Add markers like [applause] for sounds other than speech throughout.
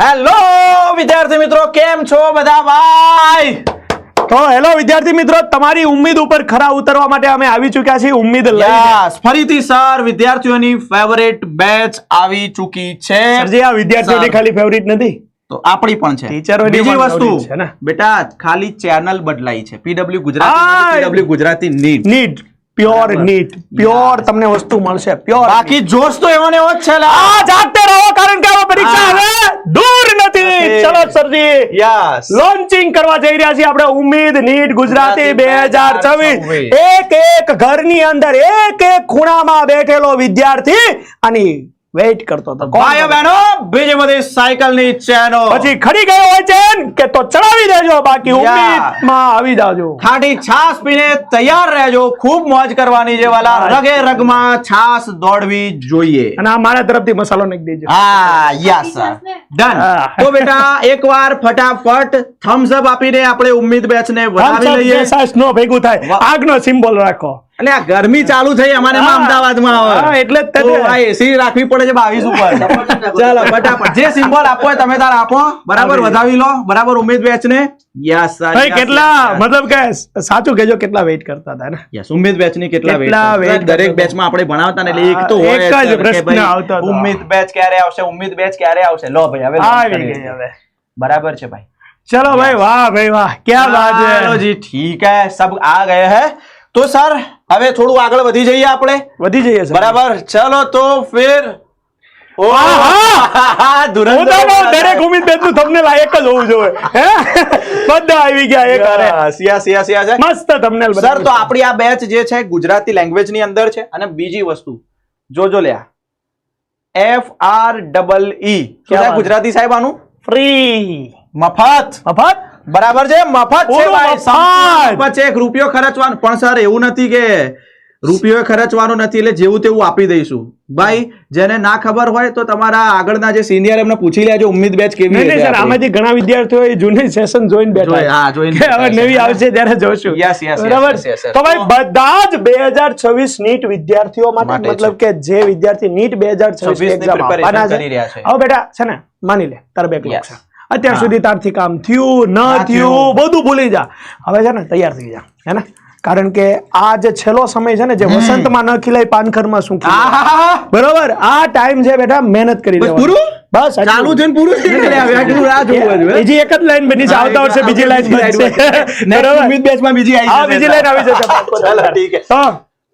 Hello વિદ્યાર્થી મિત્રો કેમ છો બધા ભાઈ? તો હેલો વિદ્યાર્થી મિત્રો તમારી ઉમ્મીદ ઉપર ખરા ઉતરવા માટે અમે આવી ચૂક્યા છીએ ઉમ્મીદ યસ ફરીથી સર વિદ્યાર્થીઓની ફેવરેટ બેચ આવી ચૂકી છે. સરજી આ વિદ્યાર્થીઓની ખાલી ફેવરિટ નથી? તો આપણી પણ છે. બીજી વસ્તુ. બેટા ખાલી ચેનલ બદલાઈ છે. PW Gujarati PW Gujarati NEET. NEET. Pure NEET pure તમને વસ્તુ મળશે. પ્યોર બાકી જોશ તો એવો ને એવો જ છે આ જાતે રહો કારણ કે હવે પરીક્ષા હવે દૂર નથી. ચલો સરજી. યસ લોન્ચિંગ કરવા જઈ રહ્યા છીએ આપણે ઉમેદ નીટ ગુજરાતી બે હજાર છવ્વીસ. એક એક ઘરની અંદર એક એક ખૂણામાં બેઠેલો વિદ્યાર્થી આની વેઇટ કરતો હતો. ભાઈઓ બહેનો બીજી બધી સાયકલની ચેનો. પછી ખરી ગયો હોય ચેન કે તો ચડાવી દેજો બાકી. ઉમ્મીદમાં આવી જાજો. ખાટી છાસ પીને તૈયાર રહેજો ખૂબ મોજ કરવાની છે વાલા રગે રગમાં છાસ દોડવી જોઈએ. અને આ મારા તરફથી મસાલો નાખી દેજો. હા યસ ડન તો બેટા એકવાર ફટાફટ થમ્સ અપ આપીને આપણે ઉમ્મીદ બેચ ને વધાવી લઈએ. છાસ નો ભેગું થાય. આગનો સિમ્બોલ રાખો. અને આ ગરમી ચાલુ થઈ અમારે એમાં હા. અમદાવાદમાં હવે હા, એટલે જ તે તો ને. આ એસી રાખવી પડે છે બાવીસ ઉપર [laughs] ચાલો ફટાફટ જે સિમ્બોલ આપવો હોય તમે તાર આપો બરાબર આવી. વધાવી લો બરાબર ઉમ્મીદ બેચ ને યસ ભાઈ કેટલા મતલબ કે સાચું કેજો કેટલા વેઇટ કરતા હતા ને યસ ઉમ્મીદ બેચ ની કેટલા કેટલા વેટ wait દરેક કરતો બેચ માં આપણે ભણાવતા ને એટલે એક તો હા, હોય એક જ sir કે પ્રશ્ન ભાઈ, આવતો હતો. ઉમ્મીદ બેચ ક્યારે આવશે ઉમ્મીદ બેચ ક્યારે આવશે લો ભાઈ હવે launch આવી કરીએ ગઈ છીએ. હવે બરાબર છે ભાઈ ચલો ભાઈ વાહ ભાઈ વાહ ક્યાં બાત चलो है जी ठीक है सब आ गए हैं तो सर હવે થોડું આગળ વધી જઈએ આપણે? વધી જઈએ બરાબર. ચલો તો ફિર ઓ આહા! ધુરંધર હું તો કહું, દરેક ઉમ્મીદ બેચનું તમને લાયક જ હોવું જોઈએ. હે? બધા આવી ગયા એક હારે. Yes, yes, yes, yes, yes. મસ્ત તમને સર તો આપણી આ બેચ જે છે ગુજરાતી લેંગ્વેજની અંદર છે. અને બીજી વસ્તુ જોજો લ્યા. F R double E Gujarati સાહેબ આનું? ફ્રી મફત. મફત? બરાબર છે મફત છે ભાઈ. મફત. છે એક રૂપિયો ખર્ચવાનો પણ સર એવું નથી કે રૂપિયો ખર્ચવાનો નથી એટલે જેવું તેવું આપી દઈશું ભાઈ જેને ના ખબર હોય તો તમારા આગળના જે સિનિયર એમને પૂછી લેજો ઉમ્મીદ બેચ કેવી છે સર. આમાંથી ઘણા વિદ્યાર્થીઓ એ જૂની સેશન જોઈન બેઠા હા, જોઈન હવે નવી આવશે ત્યારે જોશું યસ yes, બરાબર. તો ભાઈ બધા જ બે હજાર છવ્વીસ નીટ વિદ્યાર્થીઓ માટે મતલબ કે જે વિદ્યાર્થી નીટ બે હજાર 26 ની એક્ઝામ આપવાના છે કરી રહ્યા છે. હવે બેટા છે ને માની લે તારે બે Yes. છે અત્યાર સુધી તારથી કામ થયું ન થયું. બધું ભૂલી જા. હવે છે ને તૈયાર થઈ જા હે ને? કારણ કે આ જે છેલ્લો સમય છે ને જે વસંતમાં ન ખીલાય પાનખરમાં શું બરોબર? આ ટાઈમ છે બેટા મહેનત કરી બસ પૂરું? બસ ચાલુ છે પૂરું? [laughs] બીજી એક જ લાઈન બની છે આવતા વર્ષે બીજી લાઈન બનશે. છે બરાબર? બેચમાં બીજી આવી બીજી લાઈન આવી જશે. [laughs] ઠીક છે.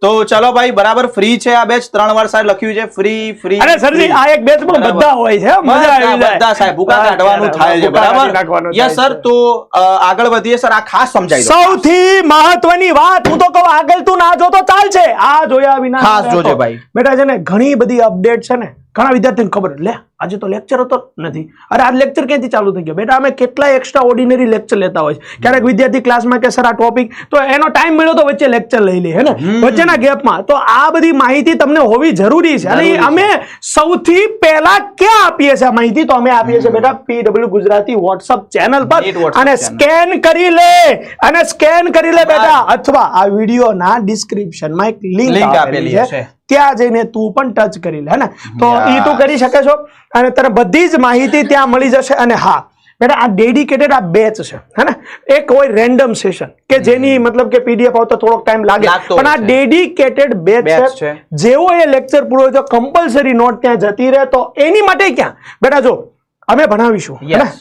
તો ચલો ભાઈ બરાબર ફ્રી છે આ બેચ ત્રણ વાર સાહેબ લખ્યું છે ફ્રી ફ્રી અરે સરજી આ એક બેચમાં. બધા હોય છે મજા આવી જાય. બધા સાહેબ ભૂકા કાઢવાનું થાય છે બરાબર? યસ સર તો આગળ વધીએ સર આ ખાસ સમજાઈ દો. સૌથી મહત્વની વાત હું તો કહું આગળ તું ના જો તો ચાલશે. આ જોયા વિના ખાસ જોજે ભાઈ. બેટા છે ને ઘણી બધી અપડેટ છે ને ઘણા વિદ્યાર્થીને ખબર લે આજે તો લેક્ચર હતો નથી. અરે આ લેક્ચર ક્યાંથી ચાલુ થઈ ગયો? બેટા અમે કેટલા એક્સ્ટ્રા ઓર્ડિનરી લેક્ચર લેતા હોય છે. ક્યારેક વિદ્યાર્થી ક્લાસમાં કે સર આ ટોપિક તો એનો ટાઈમ મળ્યો તો વચ્ચે લેક્ચર લઈ લે હે ને? વચ્ચેના ગેપમાં તો આ બધી માહિતી તમને હોવી જરૂરી છે. અને અમે સૌથી પહેલા ક્યાં આપીએ છીએ આ માહિતી? તો અમે આપીએ છીએ બેટા પીડબ્લ્યુ ગુજરાતી વોટ્સઅપ ચેનલ પર. અને સ્કેન કરી લે. અને સ્કેન કરી લે બેટા. અથવા આ વિડીયોના ડિસ્ક્રિપ્શનમાં એક લિંક આપેલી છે. ત્યાં જઈને તું પણ ટચ કરી લે હે ને? તો એ તું કરી શકે છો અને તને બધી જ માહિતી ત્યાં મળી જશે અને હા બેટા આ ડેડિકેટેડ આ બેચ છે હે ને? એક હોય રેન્ડમ સેશન કે જેની મતલબ કે પીડીએફ આવતો થોડોક ટાઈમ લાગે. પણ આ ડેડિકેટેડ બેચ છે. જેવો એ લેક્ચર પૂરો તો કમ્પલસરી નોટ ત્યાં જતી રહે તો એની માટે ક્યાં? બેટા જો અમે ભણાવીશું.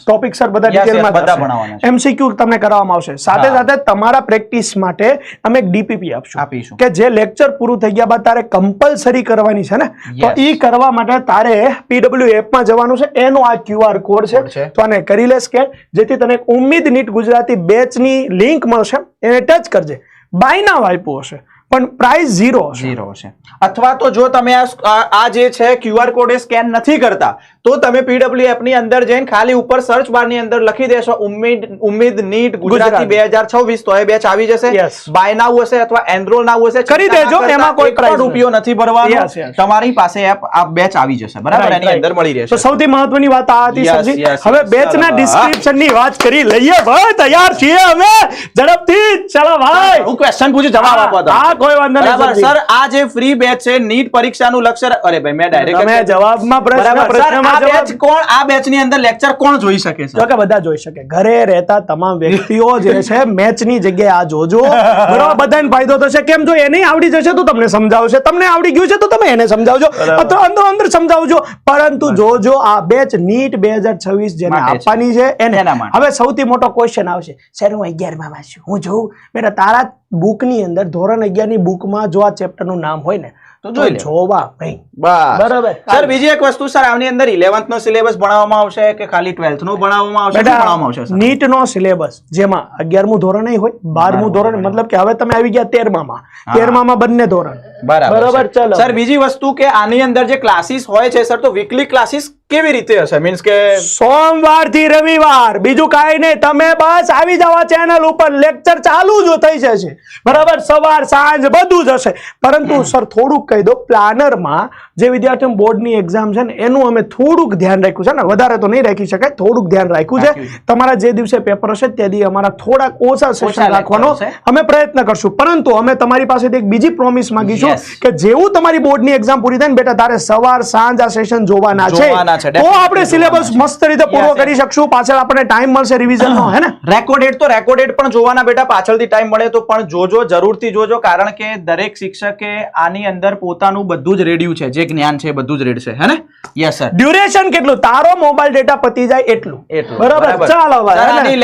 ટોપિક સર બધા ડિટેલમાં. એમસીક્યુ તમને કરાવવામાં આવશે. સાથે સાથે તમારા પ્રેક્ટિસ માટે અમે ડીપીપી આપશું. આપીશું. કે જે લેક્ચર પૂરું થઈ ગયા બાદ તારે કમ્પલસરી કરવાની છે ને? તો. ઈ કરવા માટે તારે પીડબ્લ્યુ એપમાં જવાનું છે. એનો આ ક્યુઆર કોડ છે. છે. તો આને કરી લે સ્કેન જેથી તને ઉમ્મીદ નીટ ગુજરાતી બેચની લિંક મળશે. એને ટચ કરજે. બાયના વાઇપો હશે. પણ પ્રાઇસ ઝીરો ઝીરો છે. અથવા તો જો તમે આ જે છે ક્યુઆર કોડ એ સ્કેન નથી કરતા તો તમે પીડબ્લ્યુ એપની અંદર જઈને ખાલી ઉપર સર્ચ બારની અંદર લખી દેશો ઉમેદ ઉમેદ નીટ ગુજરાતી. બે હજાર છવ્વીસ તો એ બેચ આવી જશે. બાય નાવ હશે અથવા એનરોલ નાવ હશે કરી દેજો, એમાં કોઈ પણ રૂપિયો નથી ભરવાનો. તમારી પાસે એપ આ બેચ આવી જશે. બરાબર? એની અંદર મળી તો રહેશે સૌથી મહત્વની વાત આ હતી સરજી. હવે બેચ બેચના ચાલો, ડિસ્ક્રિપ્શનની વાત કરી લઈએ. ભાઈ તૈયાર છીએ અમે. ઝડપથી. ચલો ભાઈ. હું ક્વેશ્ચન પૂછું જવાબ આપો કોઈ વાંધો નહીં બરાબર. સર આ જે ફ્રી બેચ છે નીટ પરીક્ષાનું લક્ષ્ય અરે ભાઈ મેં ડાયરેક્ટ તમે જવાબમાં પ્રશ્ન પ્રશ્નમાં જવાબ બેચ કોણ આ બેચની અંદર લેક્ચર કોણ જોઈ શકે છે કે બધા જોઈ શકે. ઘરે રહેતા તમામ વ્યક્તિઓ જે છે મેચની જગ્યાએ આ જોજો. બરાબર? બધાને ફાયદો થશે. કેમ જો એને આવડી જશે તો તમને સમજાવશે. તમને આવડી ગયું છે તો તમે એને સમજાવજો. અથવા અંદર અંદર સમજાવજો. પરંતુ જોજો આ બેચ નીટ બે હજાર છવ્વીસ જેને માટે છે. આપવાની છે એને. હવે સૌથી મોટો ક્વેશ્ચન આવશે. સર હું અગિયારમાં વાંચ્યું હું જોઉં. મેરા તારા બુકની અંદર ધોરણ અગિયારની બુકમાં જો આ ચેપ્ટરનું નામ હોય ને તો જોઈ લે. જોવા ભાઈ. બરાબર. સર. બીજી એક વસ્તુ સર આની અંદર 11th નો સિલેબસ ભણાવવામાં આવશે કે ખાલી 12th નો ભણાવવામાં આવશે? ભણાવવામાં આવશે નીટ નો સિલેબસ જેમાં અગિયારમું ધોરણ હોય બારમું ધોરણ મતલબ કે હવે તમે આવી ગયા તેરમામાં. તેરમામાં બંને ધોરણ. બરાબર બરાબર ચલો. સર બીજી વસ્તુ કે આની અંદર જે ક્લાસીસ હોય છે સર તો વીકલી ક્લાસીસ કેવી રીતે હશે? મીન્સ કે સોમવારથી રવિવાર. બીજું કાંઈ નહીં. તમે બસ આવી જવા ચેનલ ઉપર. લેક્ચર ચાલુ જ થઈ જશે. બરાબર? સવાર, સાંજ બધું જ હશે. પરંતુ સર થોડુંક કહી દો પ્લાનરમાં જે વિદ્યાર્થીઓ બોર્ડની એક્ઝામ છે ને એનું અમે થોડુંક ધ્યાન રાખ્યું છે ને વધારે તો નહીં રાખી શકાય થોડુંક ધ્યાન રાખ્યું છે. તમારા જે દિવસે પેપર હશે તે દી અમારા થોડાક ઓછા સેશન રાખવાનો અમે પ્રયત્ન કરશું. પરંતુ અમે તમારી પાસેથી એક બીજી પ્રોમિસ માંગીશું કે જેવું તમારી બોર્ડની એક્ઝામ પૂરી થાય ને બેટા તારે સવાર સાંજ આ સેશન જોવાના છે. તો આપણે સિલેબસ મસ્ત રીતે પૂરો. કરી શકશું. પાછળ આપણને ટાઈમ મળશે રિવિઝન નો હે ને? રેકોર્ડેડ તો રેકોર્ડેડ પણ જોવાના બેટા પાછળથી ટાઈમ મળે તો પણ જોજો જરૂરથી જોજો કારણ કે દરેક શિક્ષકે આની અંદર પોતાનું બધું જ રેડ્યું છે. જે જ્ઞાન છે બધું જ રેડશે હે ને? યસ સર ડ્યુરેશન કેટલું? તારો મોબાઈલ ડેટા પતી જાય એટલું. એટલું. બરાબર. ચાલો ભાઈ સર, ને?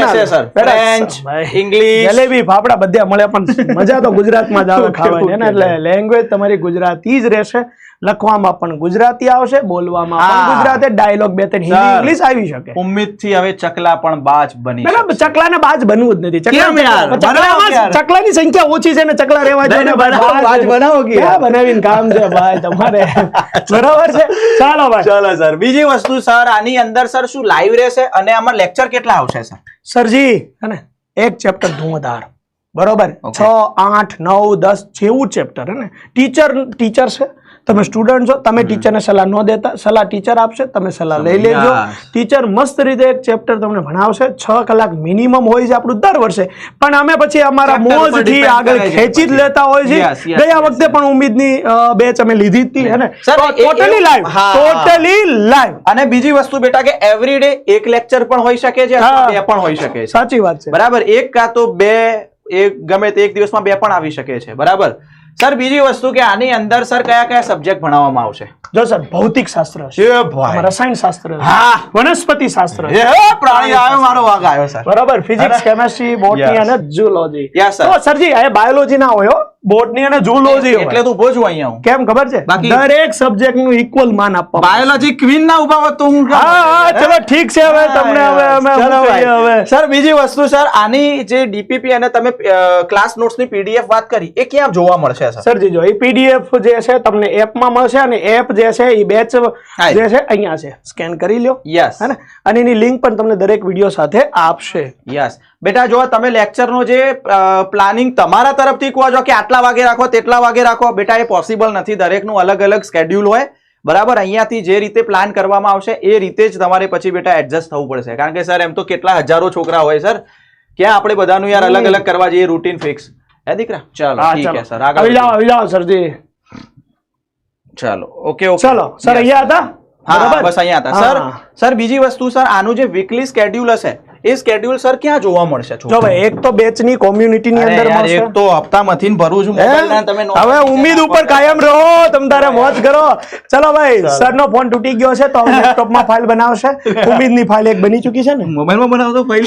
ના? બેટા, French, જલેબી ફાફડા બધે મળે પણ મજા તો ગુજરાતમાં જ આવે [laughs] ખાવાની હે ને? એટલે લેંગ્વેજ તમારી ગુજરાતી જ રહેશે. લખવામાં પણ ગુજરાતી આવશે બોલવામાં પણ. ગુજરાતી ડાયલોગ બે ત્રણ હિન્દી ઇંગ્લિશ આવી શકે. ઉમ્મીદથી હવે ચકલા પણ બાજ બની બરાબર ચકલાને બાજ બનવું જ નથી. ચકલા- ચકલાની સંખ્યા ઓછી છે ને ચકલા રહેવા જોઈએ બાજ બનાવો કે બનાવીને કામ છે ભાઈ તમારે. બરાબર છે? ચાલો ભાઈ. ચાલો સર. બીજી વસ્તુ સર આની અંદર સર શું લાઈવ રહેશે અને આમાં લેક્ચર કેટલા આવશે સર? સરજી હે ને એક ચેપ્ટર ધુમધાર બરોબર? છ આઠ નવ દસ જેવું ચેપ્ટર હે ને. ટીચર ટીચર છે? તમે સ્ટુડન્ટ છો તમે ટીચરને સલાહ ન દેતા સલાહ ટીચર આપશે તમે સલાહ લઈ લેજો. ટીચર મસ્ત રીતે એક ચેપ્ટર તમને ભણાવશે. છ કલાક મિનિમમ હોય છે આપણું દર વર્ષે. પણ અમે પછી અમારા મોજથી આગળ ખેંચી જ લેતા હોય છે. ગયા વખતે પણ ઉમેદની બેચ અમે લીધી હતી હે ને? ટોટલી લાઈવ ટોટલી લાઈવ અને બીજી વસ્તુ બેટા કે એવરીડે એક લેક્ચર પણ હોઈ શકે છે. બે પણ હોઈ શકે છે. સાચી વાત છે. બરાબર? એક કાં તો બે એક ગમે તે એક દિવસમાં બે પણ આવી શકે છે. બરાબર? સર બીજી વસ્તુ કે આની અંદર સર કયા કયા સબ્જેક્ટ ભણાવવામાં આવશે? જો સર ભૌતિક શાસ્ત્ર છે. ભાઈ. રસાયણ શાસ્ત્ર હા. વનસ્પતિ શાસ્ત્ર. એ પ્રાણી આવ્યો મારો વાઘ આવ્યો સર. બરાબર ફિઝિક્સ કેમેસ્ટ્રી બોટની અને ઝૂલોજી sir. સરજી આ બાયોલોજી ના હોય બોટની અને ઝૂલોજી એટલે તું ઊભો છું અહીંયા કેમ ખબર છે? દરેક સબ્જેક્ટનું ઇક્વલ માન આપવા બાયોલોજી ક્વીન ના ઊભા હોત તો હું હા? ચલો ઠીક છે હવે તમને હવે અમે હવે. સર બીજી વસ્તુ સર આની જે ડીપીપી અને તમે ક્લાસ નોટ્સની પીડીએફ વાત કરી એ ક્યાં જોવા મળશે સર? સર જો એ પીડીએફ જે છે તમને એપમાં મળશે અને એપ જે છે એ બેચ જે છે અહીંયા છે. સ્કેન કરી લ્યો. યસ અને એની લિંક પણ તમને દરેક વીડિયો સાથે આપશે. યસ બેટા જો તમે લેક્ચરનો જે પ્લાનિંગ તમારા તરફથી કહો છો કે આટલા વાગે રાખો તેટલા વાગે રાખો બેટા એ પોસિબલ નથી. દરેકનું અલગ અલગ સ્કેડ્યુલ હોય. બરાબર? અહીંયાથી જે રીતે પ્લાન કરવામાં આવશે એ રીતે જ તમારે પછી બેટા એડજસ્ટ થવું પડશે. કારણ કે સર એમ તો કેટલા હજારો છોકરા હોય સર ક્યાં આપણે બધાનું યાર અલગ અલગ કરવા જઈએ રૂટીન ફિક્સ હે દીકરા? ચાલો ઠીક છે સર આગળ જાઓ આવી જાઓ સરજી. ચાલો ઓકે ઓકે ચાલો સર અહીંયા હતા? હા બસ અહીંયા હતા. સર સર બીજી વસ્તુ સર આનું જે વીકલી સ્કેડ્યુલ હશે એ સ્કેડ્યુલ સર ક્યાં જોવા મળશે? જો ભાઈ એક તો બેચની કોમ્યુનિટી ની અંદર મળશે. એક તો હપ્તામાંથી ભરું છું મોબાઈલ તમે હવે ઉમ્મીદ ઉપર કાયમ રહો તમ તારે મોજ કરો. ચલો ભાઈ સર નો ફોન તૂટી ગયો છે તો લેપટોપમાં ફાઇલ બનાવશે. ઉમ્મીદની ફાઇલ એક બની ચૂકી છે ને? મોબાઈલમાં બનાવતો ફાઇલ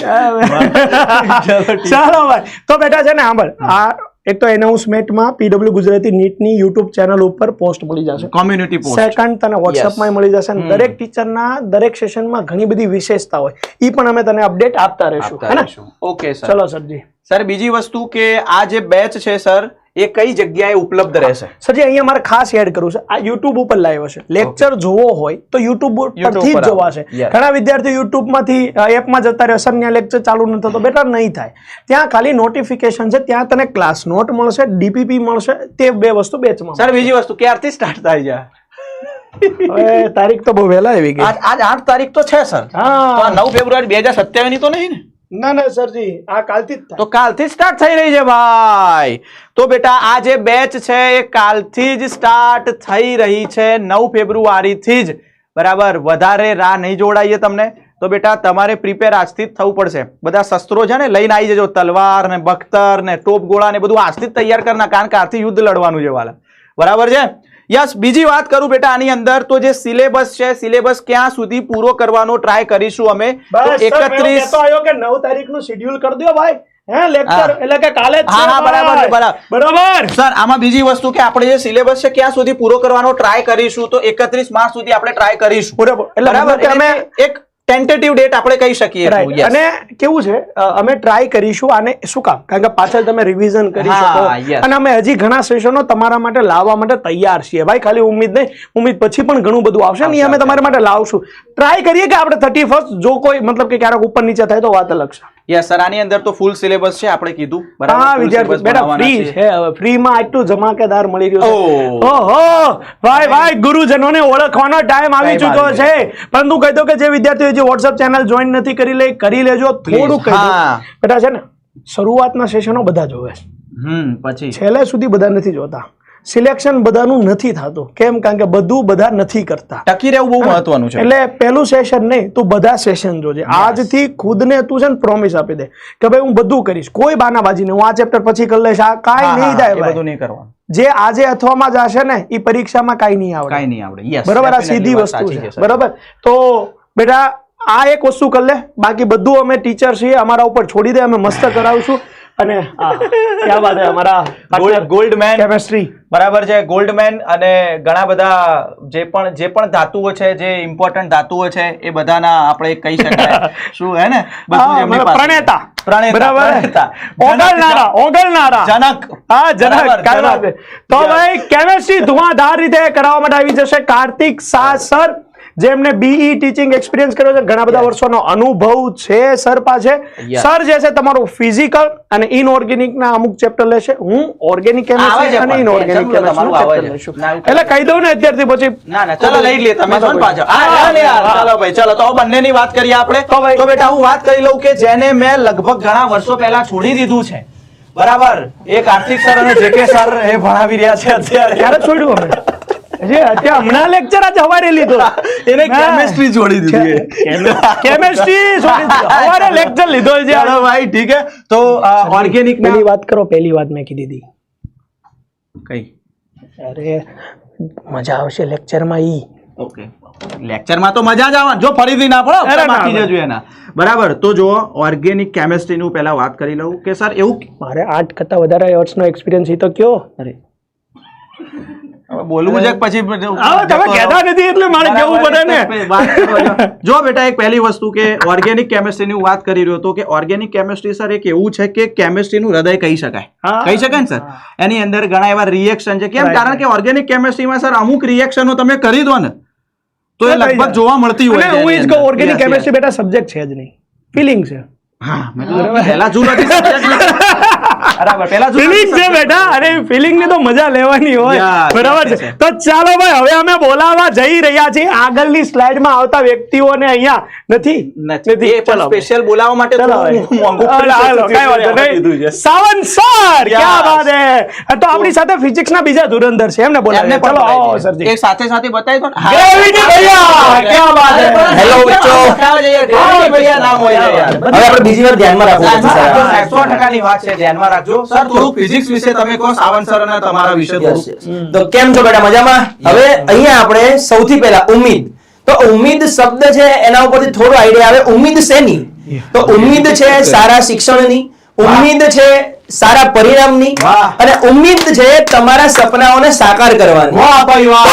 [laughs] ચાલો ભાઈ તો બેટા છે ને સાંભળ. આ એક તો એનાઉન્સમેન્ટમાં પીડબ્લ્યુ ગુજરાતી નીટની યુટ્યુબ ચેનલ ઉપર પોસ્ટ મળી જશે. કોમ્યુનિટી પોસ્ટ સેકન્ડ તને વોટ્સઅપમાં મળી જશે અને દરેક ટીચરના દરેક સેશનમાં ઘણી બધી વિશેષતા હોય. એ પણ અમે તને અપડેટ આપતા રહીશું. હે ને? ઓકે સર ચલો સરજી. સર બીજી વસ્તુ કે આ જે બેચ છે સર એ કઈ જગ્યાએ ઉપલબ્ધ રહેશે? સરજી અહીંયા મારે ખાસ એડ કરવું છે આ યુટ્યુબ ઉપર લાઈવ હશે. લેક્ચર જોવો હોય તો યુટ્યુબ પરથી જ જોવાશે. ઘણા વિદ્યાર્થીઓ યુટ્યુબમાંથી એપમાં જતા રહે સર ત્યાં લેક્ચર ચાલુ ન થતો. બેટર નહીં થાય. ત્યાં ખાલી નોટિફિકેશન છે ત્યાં તને ક્લાસ નોટ મળશે ડીપીપી મળશે તે બે વસ્તુ બેચમાં સર બીજી વસ્તુ ક્યારથી સ્ટાર્ટ થાય છે? તારીખ તો બહુ વહેલા આવી ગઈ. આજ આજ આઠ તારીખ તો છે સર. હા. નવ ફેબ્રુઆરી બે હજાર સત્યાવીસની તો નહીં ને? ના ના, સરજી, આ કાલથી તો કાલથી સ્ટાર્ટ થઈ રહી છે ભાઈ. તો બેટા, આ જે બેચ છે એ કાલથી જ સ્ટાર્ટ થઈ રહી છે, નવ ફેબ્રુઆરીથી જ. બરાબર? વધારે રાહ નહીં જોડાઈએ તમને. તો બેટા, તમારે પ્રિપેર આજથી જ થવું પડશે. બધા શસ્ત્રો છે ને, લઈને આવી જજો. તલવાર ને બખ્તર ને ટોપ ગોળા ને બધું આજથી જ તૈયાર કરના કારણ કે આથી યુદ્ધ લડવાનું છે વાલા. બરાબર છે? યસ બીજી વાત કરું બેટા આની અંદર. તો જે સિલેબસ છે સિલેબસ ક્યાં સુધી પૂરો કરવાનો ટ્રાય કરીશું અમે. એકત્રીસ કે નવ તારીખનું શેડ્યુલ કરી દો ભાઈ. બીજી વસ્તુ કે આપણે જે સિલેબસ છે ક્યાં સુધી પૂરો કરવાનો ટ્રાય કરીશું તો એકત્રીસ માર્ચ સુધી આપણે ટ્રાય કરીશું. બરાબર. એક ટેન્ટેટિવ ડેટ આપણે કહી શકીએ. અને કેવું છે અમે ટ્રાય કરીશું આને શું કામ? કારણ કે પાછળ તમે રિવિઝન કરી શકો. અને અમે હજી ઘણા સેશનો તમારા માટે લાવવા માટે તૈયાર છીએ. ભાઈ ખાલી ઉમ્મીદ નહીં ઉમ્મીદ પછી પણ ઘણું બધું આવશે ને અમે તમારા માટે લાવશું. ટ્રાય કરીએ કે આપણે થર્ટી ફર્સ્ટ જો કોઈ મતલબ કે ક્યારેક ઉપર નીચે થાય તો વાત અલગ છે. Yes, sir આની અંદર તો ફૂલ સિલેબસ છે આપણે કીધું. બરાબર? હા વિદ્યાર્થી બેટા ફ્રી છે. છે હવે. ફ્રીમાં આટલું જમાકેદાર મળી રહ્યું છે. ઓહો. ભાઈ ભાઈ ગુરુજનોને ઓળખવાનો ટાઈમ આવી ચૂક્યો છે. પરંતુ કહી દો કે જે વિદ્યાર્થીઓ જે વોટ્સઅપ ચેનલ જોઈન નથી કરી લે કરી લેજો થોડું કહી દો. બેટા છે ને શરૂઆતના સેશનો બધા જોવે છે. હમ પછી? છેલ્લે સુધી બધા નથી જોતા. સિલેક્શન બધાનું નથી થતું. કેમ? કારણ કે બધું બધા નથી કરતા. ટકી રહેવું બહુ મહત્વનું છે. એટલે પહેલું સેશન નહીં તું બધા સેશન જોજે. આજથી ખુદને તું છે ને પ્રોમિસ આપી દે કે ભાઈ હું બધું કરીશ. કોઈ બાનાબાજી નહીં હું આ ચેપ્ટર પછી કરી લઈશ આ કાંઈ નહીં થાય બધું નહીં કરવાનું. જે આજે અથવામાં જશે ને એ પરીક્ષામાં કાંઈ નહીં આવડે. કાંઈ નહીં આવડે. બરાબર? આ સીધી વસ્તુ છે. બરોબર? બરાબર તો બેટા આ એક વસ્તુ કરી લે. બાકી બધું અમે ટીચર છીએ અમારા ઉપર છોડી દે અમે મસ્ત કરાવશું. અને ક્યાં વાત હે? અમારા ગોલ્ડમેન કેમિસ્ટ્રી. બરાબર છે ગોલ્ડમેન અને ઘણા બધા જે પણ જે પણ ધાતુઓ છે જે ઇમ્પોર્ટન્ટ ધાતુઓ છે એ બધાના આપણે કહી શકાય. શું હે ને? બધું એમની. પ્રણેતા. પ્રણેતા, બરાબર. ઓગળનારા ઓગળનારા. જનક. હા જનક. તો ભાઈ કેમેસ્ટ્રી ધુઆધાર રીતે કરાવવા માટે આવી જશે કાર્તિક સા સર. જેમને બીઈ ટીચિંગ એક્સપિરિયન્સ કર્યો છે. ઘણા બધા વર્ષોનો અનુભવ છે સર પાસે સર જે છે તમારું ફિઝિકલ અને ઇનઓર્ગેનિક ના અમુક ચેપ્ટર લેશે. હું ઓર્ગેનિક કેમિસ્ટ્રી અને ઇનઓર્ગેનિક કેમેસ્ટ્રી. લેશું એટલે કહી દઉં ને અત્યારથી પછી. ના ના ચલો લઈ લે તમે જોન પાછો. ચાલો ભાઈ ચાલો તો બંનેની વાત કરીએ આપણે. તો બેટા હું વાત કરી લઉં કે જેને મેં લગભગ ઘણા વર્ષો પહેલા છોડી દીધું છે. બરાબર? એક આર્થિક સર અને જેકે સર એ ભણાવી રહ્યા છે અત્યારે. ક્યારે છોડ્યું અમે? હજી અત્યારે હમણાં લેક્ચર આજે હવારે લીધો. એને ના. કેમેસ્ટ્રી છોડી દીધી કેમેસ્ટ્રી છોડી દીધો. [laughs] હવારે લેક્ચર લીધો છે ચાલો ભાઈ ઠીક હે? તો ઓર્ગેનિક પહેલી વાત કરો પહેલી વાત મેં કીધી હતી. કઈ? અરે મજા આવશે લેક્ચરમાં ઈ. ઓકે. લેક્ચરમાં તો મજા જ આવવાની. જો ફરીથી ના પડો ના, બાકી જજો એના. બરાબર તો જો ઓર્ગેનિક કેમેસ્ટ્રી નું પહેલા વાત કરી લઉં. કે સર એવું મારે આઠ કરતા વધારે યર્સનો એક્સપિરિયન્સ એ તો કયો? અરે. બોલવું છે પછી તમે કહેતા નથી એટલે મારે કેવું પડે ને. જો બેટા એક પહેલી વસ્તુ કે ઓર્ગેનિક કેમેસ્ટ્રી ની હું વાત કરી રહ્યો હતો કે ઓર્ગેનિક કેમેસ્ટ્રી સર એક એવું છે કે કેમેસ્ટ્રી નું હૃદય કહી શકાય. કહી શકાય ને સર એની અંદર ઘણા એવા રિએક્શન છે. કેમ? કારણ કે ઓર્ગેનિક કેમેસ્ટ્રીમાં સર અમુક રિએક્શનો તમે કરી દો ને તો એ લગભગ જોવા મળતી હોય હું જ કહું ઓર્ગેનિક. કેમેસ્ટ્રી બેટા સબ્જેક્ટ છે જ નહીં. ફિલિંગ છે. હા પહેલા જૂન. [laughs] બરાબર પેલા ફિલિંગ છે બેટા અરે ફિલિંગની તો મજા લેવાની હોય. બરાબર છે. તો ચાલો ભાઈ હવે અમે બોલાવવા જઈ રહ્યા છીએ. આગળની સ્લાઇડમાં આવતા વ્યક્તિઓને અહીંયા. નથી? નથી. એ પણ સ્પેશિયલ બોલાવવા માટે મોંઘું પડી. સાવંત સર ક્યા વાત હે? તો આપણી સાથે ફિઝિક્સ ના બીજા ધુરંધર છે. એમને બોલાવીએ. એમને ચલો આવો સરજી. એક સાથે સાથે બતાવી દો ને. ગ્રેવિટી ભૈયા, ક્યા વાત હે? હેલો બચ્ચો. હવે આપણે બીજી વાર ધ્યાનમાં રાખવું પડશે ધ્યાનમાં સર. રાખજો, 100% ની વાત છે. ધ્યાનમાં રાખજો સર થોડું ફિઝિક્સ વિશે તમે કહો સાવન સર અને તમારા વિશે થોડું તો કેમ છો બેટા મજામાં હવે અહીંયા આપણે સૌથી પહેલા ઉમ્મીદ તો ઉમ્મીદ શબ્દ છે એના ઉપરથી થોડો આઈડિયા આવે ઉમ્મીદ શેની તો ઉમ્મીદ છે સારા શિક્ષણની ઉમ્મીદ છે સારા પરિણામની. અને ઉમ્મીદ છે તમારા સપનાઓને સાકાર કરવાની વાહ ભાઈ વાહ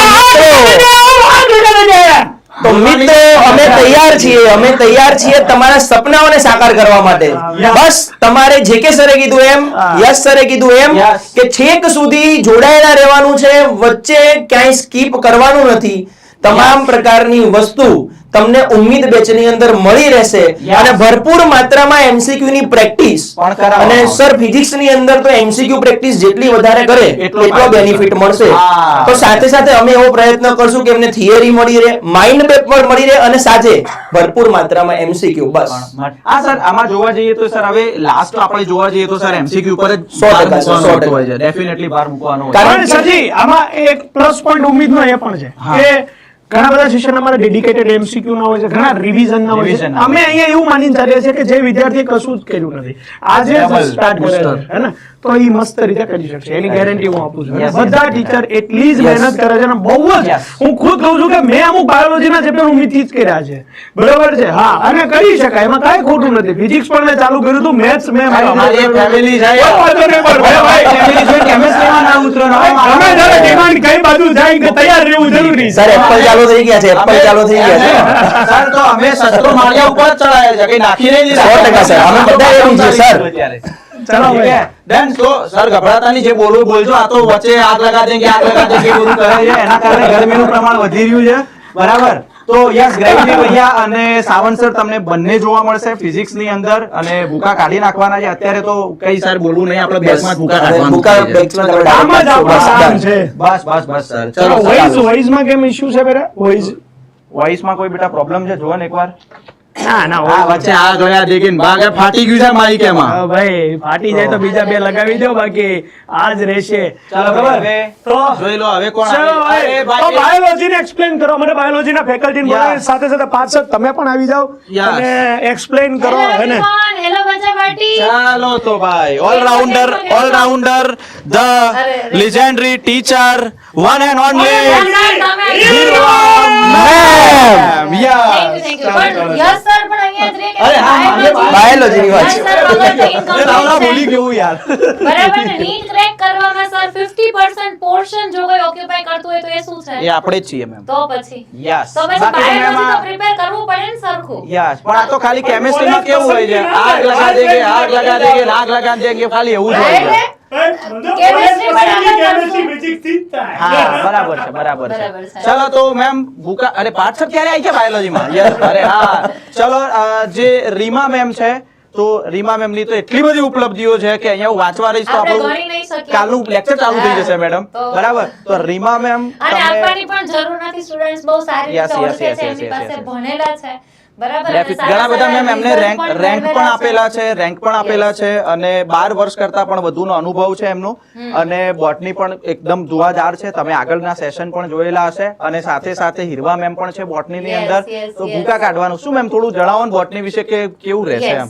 તો મિત્રો અમે તૈયાર છીએ અમે તૈયાર છીએ તમારા સપનાઓને સાકાર કરવા માટે. બસ તમારે જે કે સરે કીધું એમ યસ સરે કીધું એમ કે છેક સુધી જોડાયેલા રહેવાનું છે વચ્ચે ક્યાંય સ્કીપ કરવાનું નથી. તમામ પ્રકારની વસ્તુ તમને ઉમ્મીદ બેચની અંદર મળી રહેશે અને ભરપૂર માત્રામાં એમસીક્યુ ની પ્રેક્ટિસ અને સર ફિઝિક્સની અંદર તો એમસીક્યુ પ્રેક્ટિસ જેટલી વધારે કરે એટલો એટલો બેનિફિટ મળશે. તો સાથે સાથે અમે એવો પ્રયત્ન કરશું કે એમને થિયરી મળી રહે માઇન્ડ મેપ પણ મળી રહે અને સાથે ભરપૂર માત્રામાં એમસીક્યુ બસ. હા સર આમાં જોવા જઈએ તો સર હવે લાસ્ટ આપણે જોવા જઈએ તો સર એમસીક્યુ પર જ સો ભાર ટકા, સો મૂકવાનો ટકા. હોય છે. ડેફિનેટલી ભાર મૂકવાનો હોય કારણ સરજી આમાં એક પ્લસ પોઈન્ટ ઉમ્મીદનો એ પણ છે કે ઘણા બધા સેશન અમારા ડેડિકેટેડ એમસીક્યુ ના હોય છે ઘણા રિવિઝન ના હોય છે. અમે અહીંયા એવું માનીને ચાલીએ છીએ કે જે વિદ્યાર્થી કશું જ કર્યું નથી. આજે સ્ટાર્ટ કરે. છે હે ને? તો એ મસ્ત રીતે કરી શકશે. એની ગેરંટી હું આપું છું. બધા ટીચર એટલી જ મહેનત કરે છે અને બહુ જ. હું ખુદ કહું છું કે મેં અમુક બાયોલોજીના ચેપ્ટર ઉમ્મીદથી જ કર્યા છે. બરોબર છે? હા અને કરી શકાય. એમાં કાંઈ ખોટું નથી. ફિઝિક્સ પણ મેં ચાલુ કર્યું હતું મેથ્સ મેં મારી ફેમિલી. કોઈ બાજુ જાય કે તૈયાર રહેવું જરૂરી સર એપ્પલ ચાલુ થઈ ગયા છે એપ્પલ ચાલુ થઈ ગયા છે. સર તો અમે સસ્તો માળિયા ઉપર ચડાયા છે. કઈ નાખી નહીં દીધા. સો ટકા સર, અમે બધા એવું છે સર. ચાલો ઠીક ભાઈ. હે? Done. તો જે બોલવું બોલજો. આ તો વચ્ચે આગ લગા દેંગે આગ લગા દેંગે એ બધું કરે છે. એના કારણે ગરમીનું પ્રમાણ વધી રહ્યું છે. બરાબર. તો યસ ગ્રેવિટી ભૈયા અને સાવન સર તમને બંને જોવા મળશે ફિઝિક્સની અંદર અને ભૂકા કાઢી નાખવાના છે. અત્યારે તો કઈ સર બોલવું નહીં આપણે બેસ. માં ભૂકા કાઢવાનું ભૂકા બેસમાં આપણે આમ જ આપણું છે. બસ બસ બસ સર. ચલો વોઇસ વોઇસમાં કેમ ઇશ્યુ છે બેટા? વોઇસ. વોઇસમાં કોઈ બેટા પ્રોબ્લેમ છે? જોવો ને એકવાર. ના ના આ વચ્ચે ભાગે ફાટી ગયું છે મારી કેમાં ભાઈ ફાટી જાય તો બીજા બે લગાવી દો બાકી. આજ રહેશે. ચાલો બરાબર? હવે તો જોઈ લો હવે કોણ આવે? ભાઈ, અરે તો ભાઈ બાયોલોજીને explain કરો. મને બાયોલોજીના faculty ને બોલાવીને સાથે સાથે પાંચ સાત તમે પણ આવી જાઓ એક્સપ્લેન અને કરો હે ને? everyone, હેલો બચ્ચા પાર્ટી ચાલો તો ભાઈ ઓલરાઉન્ડર ઓલરાઉન્ડર ધ અરે. Teacher one and only ma'am yes yes sir પણ અહીંયા જ રહે કે અરે હા, હા, biology- biology ની વાત. ભૂલી ગયું યાર. બરાબર નીટ ક્રેક કરવામાં સર 50% પોર્શન જો કોઈ ઓક્યુપાય કરતું હોય તો એ શું છે? એ આપણે જ છીએ મેમ તો પછી. યસ તો પછી બાયોલોજી તો પ્રિપેર કરવું પડે ને સરખું. યસ પણ આ તો ખાલી કેમિસ્ટ્રીમાં કેવું હોય છે? આગ લગા દેગે આગ લગા દેગે આગ લગા દેગે ખાલી એવું જ હોય છે. બરાબર હા બરાબર છે બરાબર છે. ચલો તો મેમ ભૂકા અરે પાઠ સર ક્યારે આવી ગયા બાયોલોજીમાં યસ અરે હા. ચલો જે રીમા મેમ છે તો રીમા મેમની તો એટલી બધી ઉપલબ્ધિઓ છે કે અહીંયા હું વાંચવા રહીશ તો આપણું. કાલનું લેક્ચર ચાલુ થઈ જશે મેડમ બરાબર? તો રીમા મેમ અને આપવાની પણ જરૂર નથી સ્ટુડન્ટ્સ બહુ સારી રીતે ઓળખે છે એમની પાસે ભણેલા છે. ઘણા બધા મેમ એમને રેન્ક રેન્ક પણ આપેલા છે રેન્ક પણ આપેલા છે અને બાર વર્ષ કરતા પણ વધુનો અનુભવ છે એમનો. અને બોટની પણ એકદમ ધુઆધાર છે. તમે આગળના સેશન પણ જોયેલા હશે. અને સાથે સાથે હિરવા મેમ પણ છે બોટની ની અંદર. તો. ભૂકા કાઢવાનું. શું મેમ થોડું જણાવો ને બોટની વિશે કે કેવું રહેશે એમ?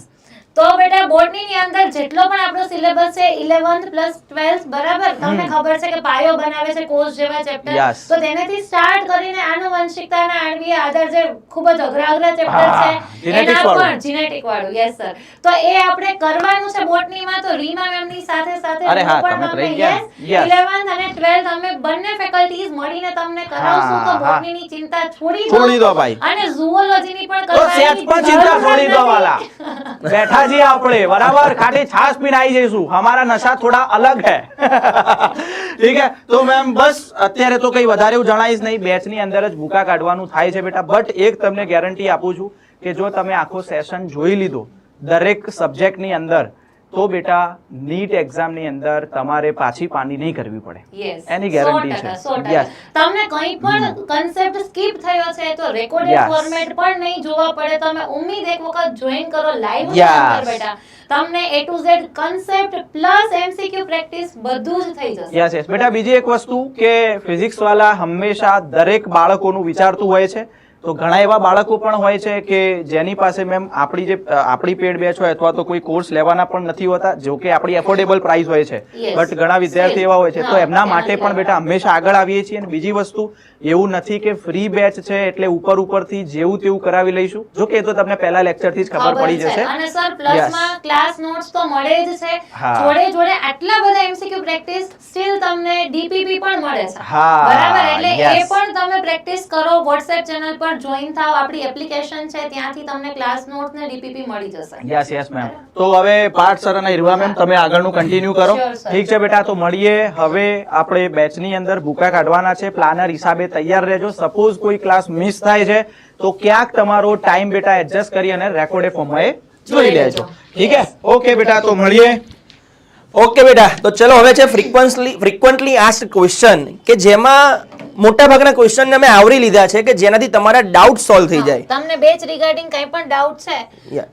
તો બેટા બોટની ની અંદર જેટલો પણ આપણો સિલેબસ છે 11th પ્લસ 12th બરાબર? તમને ખબર છે કે પાયો બનાવે છે કોર્સ જેવા ચેપ્ટર તો તેનેથી સ્ટાર્ટ કરીને આનુવંશિકતાના આણવીય આધાર જે ખૂબ જ અઘરા અઘરા ચેપ્ટર છે એના પણ જીનેટિક વાળું યસ સર તો એ આપણે કરવાનું છે બોટનીમાં તો રીમા મેમની સાથે સાથે અરે હા, તમે રહી ગયા. yes, Yes. 11th અને 12th અમે બંને ફેકલ્ટીઝ મળીને તમને કરાવશું તો બોટની ની ચિંતા છોડી છોડી દો ભાઈ. અને ઝૂઓલોજીની પણ તો સેજ કરવાની ચિંતા છોડી દો. વાલા. [laughs] બેઠા છીએ આપણે બરાબર ખાલી છાસ પીને આવી જઈશું. હમારા નશા થોડા અલગ હે. ઠીક હે? તો મેમ બસ, અત્યારે તો કઈ વધારે એવું જણાવીશ નહીં. બેચની અંદર જ ભૂકા કાઢવાનું થાય છે બેટા. બટ એક તમને ગેરંટી આપું છું કે જો તમે આખો સેશન જોઈ લીધો, દરેક સબ્જેક્ટની અંદર તો બેટા નીટ એક્ઝામની અંદર તમારે પાછી પાની નહીં કરવી પડે. એની ગેરંટી છે. તમને કંઈ પણ કન્સેપ્ટ સ્કીપ થયો છે તો recorded ફોર્મેટ પણ નહીં જોવા પડે. તમે ઉમ્મીદ એક વખત જોઈન કરો. અંદર બેટા. તમને A to Z concept plus MCQ practice બધું જ થઈ જશે. યસ યસ બેટા બીજી એક વસ્તુ કે ફિઝિક્સ વાળા હંમેશા દરેક બાળકોનું વિચારતું હોય છે. તો ઘણા એવા બાળકો પણ હોય છે કે જેની પાસે મેમ આપણી જે આપણી પેડ બેચ હોય અથવા તો કોઈ કોર્સ લેવાના પણ નથી હોતા જો કે આપણી એફોર્ડેબલ પ્રાઇસ હોય છે. બટ ઘણા વિદ્યાર્થી એવા હોય છે. તો એમના માટે પણ બેટા હંમેશા આગળ આવીએ છીએ. અને બીજી વસ્તુ એવું નથી કે ફ્રી બેચ છે એટલે ઉપર ઉપરથી જેવું તેવું કરાવી લઈશું. જો કે એ તો તમને પહેલા લેક્ચરથી જ ખબર પડી જશે. અને સર પ્લસમાં ક્લાસ નોટ્સ તો મળે જ છે. જોડે જોડે આટલા બધા એમસીક્યુ પ્રેક્ટિસ સ્ટીલ તમને ડીપીપી પણ મળે છે. હા, બરાબર? એટલે એ પણ તમે પ્રેક્ટિસ કરો. WhatsApp ચેનલ પર જોઈન થાવ આપણી એપ્લિકેશન છે ત્યાંથી તમને ક્લાસ નોટ્સ ને ડીપીપી મળી જશે. યસ યસ મેમ તો હવે પાર્થ સર અને હિરવા મેમ તમે આગળનું કન્ટિન્યુ કરો. ઠીક છે બેટા તો મળીએ. હવે આપણે બેચની અંદર ભૂકા કાઢવાના છે. પ્લાનર હિસાબે તૈયાર રહેજો. સપોઝ કોઈ ક્લાસ મિસ થાય છે તો ક્યાંક તમારો ટાઈમ બેટા એડજસ્ટ કરી અને રેકોર્ડે ફોર્મમાં એ જોઈ લેજો. ઠીક છે? ઓકે બેટા તો મળીએ. ઓકે બેટા તો ચલો હવે છે ફ્રીક્વન્ટલી ફ્રીક્વન્ટલી આસ્ક ક્વેશ્ચન કે જેમાં મોટા ભાગના ક્વેશ્ચન અમે આવરી લીધા છે કે જેનાથી તમારા ડાઉટ સોલ્વ થઈ જાય. તમને બેચ રિગાર્ડિંગ કંઈ પણ ડાઉટ છે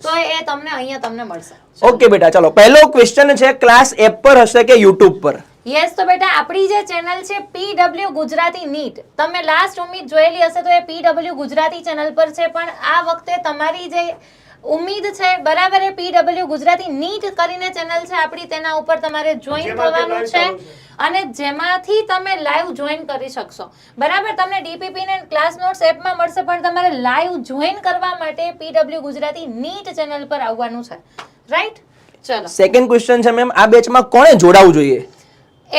તો એ તમને અહીંયા તમને મળશે. ઓકે બેટા ચલો. પહેલો ક્વેશ્ચન છે ક્લાસ એપ પર હશે કે યુટ્યુબ પર? યસ તો બેટા આપણી જે ચેનલ છે પીડબ્લ્યુ ગુજરાતી નીટ. તમે લાસ્ટ ઉમ્મીદ જોયેલી હશે તો એ પીડબ્લ્યુ ગુજરાતી ચેનલ પર છે પણ આ વખતે તમારી જે ઉમ્મીદ છે બરાબર એ પીડબ્લ્યુ ગુજરાતી નીટ કરીને ચેનલ છે આપણી તેના ઉપર તમારે જોઈન થવાનું છે અને જેમાંથી તમે લાઈવ જોઈન કરી શકશો. બરાબર તમને ડીપીપી ને ક્લાસ નોટ્સ એપમાં મળશે પણ તમારે લાઈવ જોઈન કરવા માટે પીડબ્લ્યુ ગુજરાતી નીટ ચેનલ પર આવવાનું છે. રાઈટ ચલો. સેકન્ડ ક્વેશ્ચન છે મેમ આ બેચમાં કોણે જોડાવવું જોઈએ?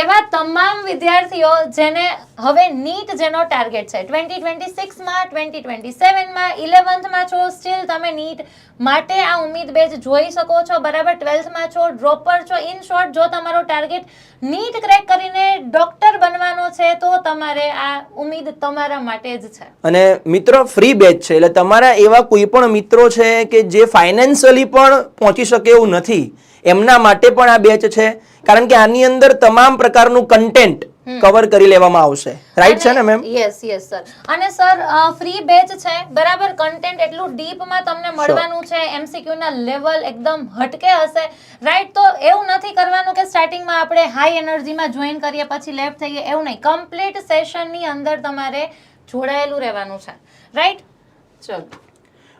એવા તમામ વિદ્યાર્થીઓ જેને હવે નીટ જેનો ટાર્ગેટ છે. ટ્વેન્ટી ટ્વેન્ટી સિક્સમાં ટ્વેન્ટી ટ્વેન્ટી સેવનમાં ઇલેવન્થમાં છો સ્ટીલ તમે નીટ માટે આ ઉમેદ બેચ જોઈ શકો છો. બરાબર ટ્વેલ્થમાં છો ડ્રોપર છો. ઇન શોર્ટ જો તમારો ટાર્ગેટ નીટ ક્રેક કરીને ડોક્ટર બનવાનો છે, તો તમારે આ ઉમેદ તમારા માટે જ છે. અને મિત્રો ફ્રી બેચ છે. એટલે તમારા એવા કોઈ પણ મિત્રો છે કે જે ફાઇનાન્શિયલી પણ પહોંચી શકે એવું નથી. એમના માટે પણ આ બેચ છે. કારણ કે આની અંદર તમામ પ્રકારનું કન્ટેન્ટ કવર કરી લેવામાં આવશે. રાઈટ છે ને મેમ યસ યસ સર અને સર ફ્રી બેચ છે. બરાબર કન્ટેન્ટ એટલું ડીપમાં તમને મળવાનું છે. એમસીક્યુ ના લેવલ એકદમ હટકે હશે. રાઈટ તો એવું નથી કરવાનું કે સ્ટાર્ટિંગમાં આપણે હાઈ એનર્જીમાં જોઈન કરીએ પછી લેફ્ટ થઈએ. એવું નહીં. કમ્પ્લીટ સેશનની અંદર તમારે જોડાયેલું રહેવાનું છે. રાઈટ ચલો.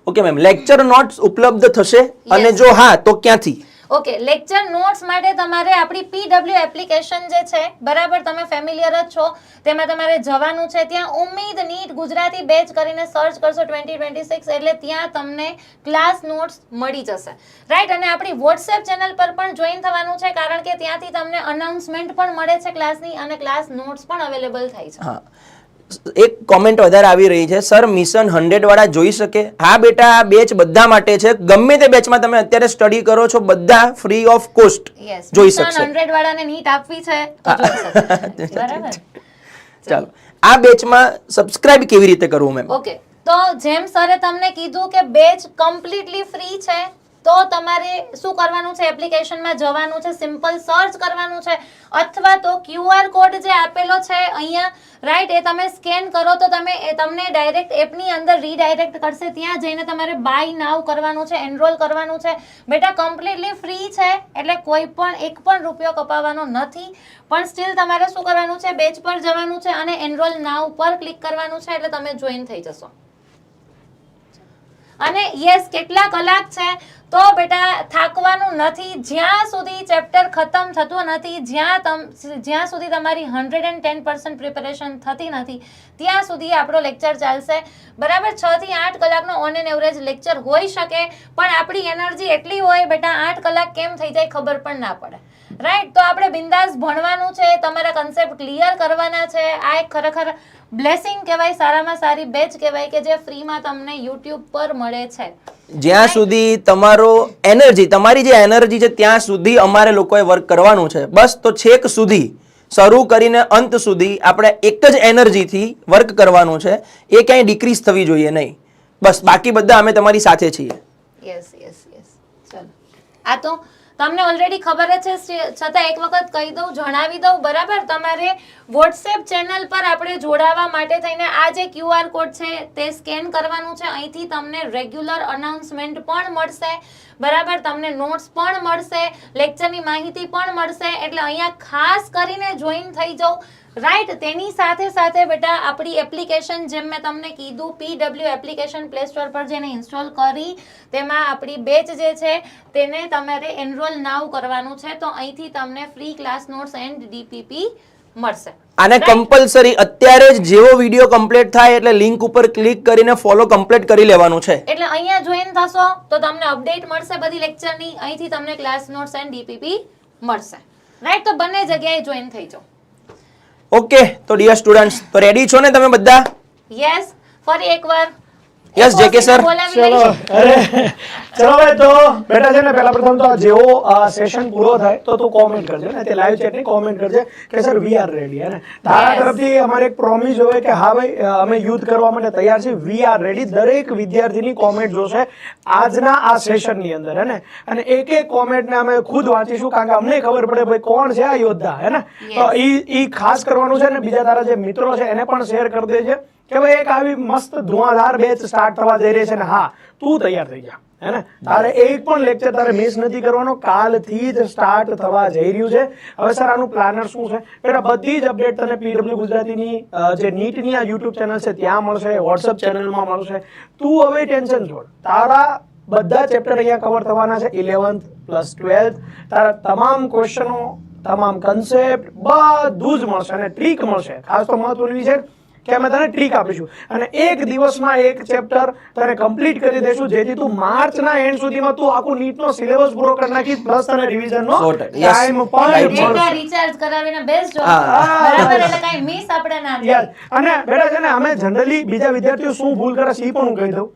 ઓકે મેમ લેક્ચર નોટ્સ ઉપલબ્ધ થશે? અને જો હા તો ક્યાંથી? ઓકે લેક્ચર નોટ્સ માટે તમારે આપણી પીડબ્લ્યુ એપ્લિકેશન જે છે, બરાબર તમે ફેમિલિયર જ છો, તેમાં તમારે જવાનું છે, ત્યાં ઉમ્મીદ નીટ ગુજરાતી બેચ કરીને સર્ચ કરશો ટ્વેન્ટી ટ્વેન્ટી સિક્સ એટલે ત્યાં તમને ક્લાસ નોટ્સ મળી જશે. રાઈટ અને આપણી વોટ્સએપ ચેનલ પર પણ જોઈન થવાનું છે, કારણ કે ત્યાંથી તમને અનાઉન્સમેન્ટ પણ મળે છે ક્લાસની અને ક્લાસ નોટ્સ પણ અવેલેબલ થાય છે. એક કોમેન્ટ વધારે આવી રહી છે. સર મિશન હંડ્રેડ વાળા જોઈ શકે? હા બેટા આ બેચ બધા માટે છે. ગમે તે બેચમાં તમે અત્યારે સ્ટડી કરો છો બધા ફ્રી ઓફ કોસ્ટ જોઈ શકશે. હંડ્રેડ વાળાને નીટ આપવી છે [laughs] ચાલો. આ બેચમાં સબસ્ક્રાઇબ કેવી રીતે કરવું મેમ ઓકે તો જેમ સરે તમને કીધું કે બેચ કમ્પ્લીટલી ફ્રી છે તો તમારે શું કરવાનું છે? એપ્લિકેશનમાં જવાનું છે, સિમ્પલ સર્ચ કરવાનું છે, અથવા તો ક્યુઆર કોડ જે આપેલો છે અહીંયા રાઈટ એ તમે સ્કેન કરો તો તમે તમને ડાયરેક્ટ એપની અંદર રીડાયરેક્ટ કરશે. ત્યાં જઈને તમારે બાય નાવ કરવાનું છે એનરોલ કરવાનું છે. બેટા કમ્પ્લીટલી ફ્રી છે, એટલે કોઈ પણ, એક પણ રૂપિયો કપાવવાનો નથી. પણ સ્ટીલ તમારે શું કરવાનું છે? બેચ પર જવાનું છે અને એનરોલ નાવ પર ક્લિક કરવાનું છે, એટલે તમે જોઈન થઈ જશો. અને યસ કેટલા કલાક છે? તો બેટા, થાકવાનું નથી. જ્યાં સુધી ચેપ્ટર ખતમ થતું નથી, જ્યાં તમ, જ્યાં સુધી તમારી hundred and ten percent preparation થતી નથી, ત્યાં સુધી આપણો લેક્ચર ચાલશે. બરાબર છથી આઠ કલાકનો ઓન એન એવરેજ લેક્ચર હોઈ શકે, પણ આપણી એનર્જી એટલી હોય બેટા, આઠ કલાક કેમ થઈ જાય ખબર પણ ના પડે. રાઈટ તો આપણે બિંદાસ ભણવાનું છે, તમારા કન્સેપ્ટ ક્લિયર કરવાના છે. આ એક ખરેખર બ્લેસિંગ કહેવાય સારામાં સારી બેચ કહેવાય કે જે ફ્રીમાં તમને યુટ્યુબ પર મળે છે. જ્યાં સુધી તમારો એનર્જી તમારી જે એનર્જી છે ત્યાં સુધી અમારે લોકોએ વર્ક કરવાનું છે. બસ તો છેક સુધી શરૂ કરીને અંત સુધી આપણે એક જ એનર્જીથી વર્ક કરવાનું છે. એ ક્યાંય ડિક્રીઝ થવી જોઈએ નહીં. બસ બાકી બધા અમે તમારી સાથે છીએ. યસ યસ યસ ચલો. આ તો તમને ઓલરેડી ખબર જ છે છતાં એક વખત કહી દઉં, જણાવી દઉં, બરાબર? તમારે વોટ્સએપ ચેનલ પર આપણે જોડાવા માટે થઈને આ જે ક્યુઆર કોડ છે, તે સ્કેન કરવાનું છે. અહીંથી તમને રેગ્યુલર અનાઉન્સમેન્ટ પણ મળશે. બરાબર, તમને નોટ્સ પણ મળશે લેક્ચરની માહિતી પણ મળશે, એટલે અહીંયા ખાસ કરીને જોઈન થઈ જાઓ. રાઈટ તેની સાથે સાથે બેટા આપણી એપ્લિકેશન જેમ મેં તમને કીધું પીડબ્લ્યુ એપ્લિકેશન પ્લે સ્ટોર પર જેને ઇન્સ્ટોલ કરી, તેમાં આપણી બેચ જે છે, તેને તમારે એનરોલ નાવ કરવાનું છે, તો અહીંથી તમને free class notes and DPP મળશે. આને કમ્પલસરી અત્યારે જ જેવો વીડિયો કમ્પ્લીટ થાય એટલે લિંક ઉપર ક્લિક કરીને ફોલો કમ્પ્લીટ કરી લેવાનું છે. એટલે અહીંયા જોઈન થશો તો તમને અપડેટ મળશે બધી લેક્ચરની અહીંથી તમને ક્લાસ નોટ્સ એન્ડ ડીપીપી મળશે. રાઈટ તો બંને જગ્યાએ જોઈન થઈ જાઓ. ઓકે તો ડિયર સ્ટુડન્ટ્સ તો રેડી છો ને તમે બધા? યસ ફરી એકવાર. યસ જેકે સર ચલો અરે ચલો ભાઈ તો બેટા છે ને પહેલા પ્રથમ તો આ જેવો સેશન પૂરો થાય તો તું કોમેન્ટ કરજે ને તે લાઈવ ચેટની કોમેન્ટ કરજે કે સર વી આર રેડી હે ને? તારા તરફથી અમારે એક પ્રોમિસ હોય કે હા ભાઈ અમે યુદ્ધ કરવા માટે તૈયાર છીએ. વી આર રેડી દરેક વિદ્યાર્થીની કોમેન્ટ જોશે આજના આ સેશનની અંદર હે ને? અને એક એક કોમેન્ટ ને અમે ખુદ વાંચીશું કારણ કે અમને ખબર પડે ભાઈ કોણ છે આ યોદ્ધા હે ને? તો ઈ ઈ ખાસ કરવાનું છે ને બીજા તારા જે મિત્રો છે એને પણ શેર કરી દેજે. કે ભાઈ એક આવી મસ્ત ધુઆધાર બેચ સ્ટાર્ટ થવા જઈ રહી છે ને, હા, તું તૈયાર થઈ જા, હે તારે એક પણ લેક્ચર તારે મિસ નથી કરવાનો, કાલથી જ સ્ટાર્ટ થવા જઈ રહ્યું છે. હવે સર, આનું પ્લાનર શું છે? બેટા, બધી જ અપડેટ તને પીડબ્લ્યુ ગુજરાતીની જે નીટની આ યુટ્યુબ ચેનલ છે, ત્યાં મળશે વોટ્સઅપ ચેનલમાં મળશે. તું હવે ટેન્શન છોડ. તારા બધા ચેપ્ટર અહીંયા કવર થવાના છે ઇલેવન્થ પ્લસ ટ્વેલ્થ તારા તમામ ક્વેશ્ચનો તમામ કન્સેપ્ટ બધું જ મળશે અને ટ્રીક મળશે. ખાસ તો મહત્વની છે કે અમે તને ટ્રીક આપીશું. અને એક દિવસમાં એક ચેપ્ટર તને કમ્પ્લીટ કરી દેશું જેથી તું માર્ચના એન્ડ સુધીમાં તું આખું નીટનો સિલેબસ પૂરો કરી નાખી પ્લસ તને રિવિઝનનો. ટાઈમ પણ ડેટા રિચાર્જ કરાવીને બેસ્ટ. બરાબર એટલે કાઈ મિસ આપણે ના થાય. અને બેટા છે ને અમે જનરલી બીજા વિદ્યાર્થીઓ શું ભૂલ કરે છે એ પણ હું કહી દઉં.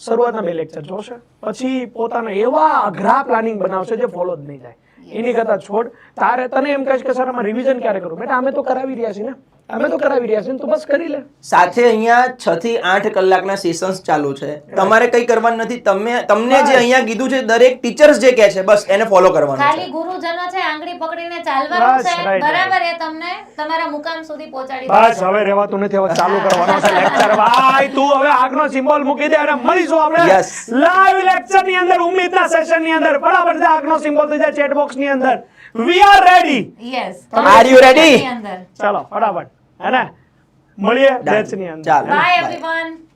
શરૂઆતના બે લેક્ચર જોશે પછી પોતાના એવા અઘરા પ્લાનિંગ બનાવશે જે ફોલો જ નહીં થાય. એની કરતા છોડ તારે તને એમ કહીશ કે સર અમે રિવિઝન ક્યારે કરું? બેટા અમે તો કરાવી રહ્યા છીએ ને. અમે તો કરાવી રહ્યા છીએ તો બસ કરી લે. સાથે અહીંયા છ થી આઠ કલાકના સેશન્સ ચાલુ છે. તમારે કઈ કરવાનું નથી. તમે તમને જે અહીંયા કીધું છે દરેક ટીચર્સ જે કહે છે બસ એને ફોલો કરવાનું ખાલી ગુરુજનો છે આંગળી પકડીને ચાલવાનું બસ, છે. બરાબર એ તમને તમારા મુકામ સુધી પહોંચાડી બસ હવે રહેવાતું નથી હવે ચાલુ કરવાનો છે લેક્ચર ભાઈ તું હવે આગનો સિમ્બોલ મૂકી દે અને મળીશું આપણે. લાઈવ લેક્ચરની અંદર ઉમ્મીદના સેશનની અંદર. બરાબર છે આગનો સિમ્બોલ થઈ જાય ચેટ બોક્સની અંદર. We are ready yes are you ready ચાલો ફટાફટ. હે ને મળીએ. બેચની અંદર Bye. everyone.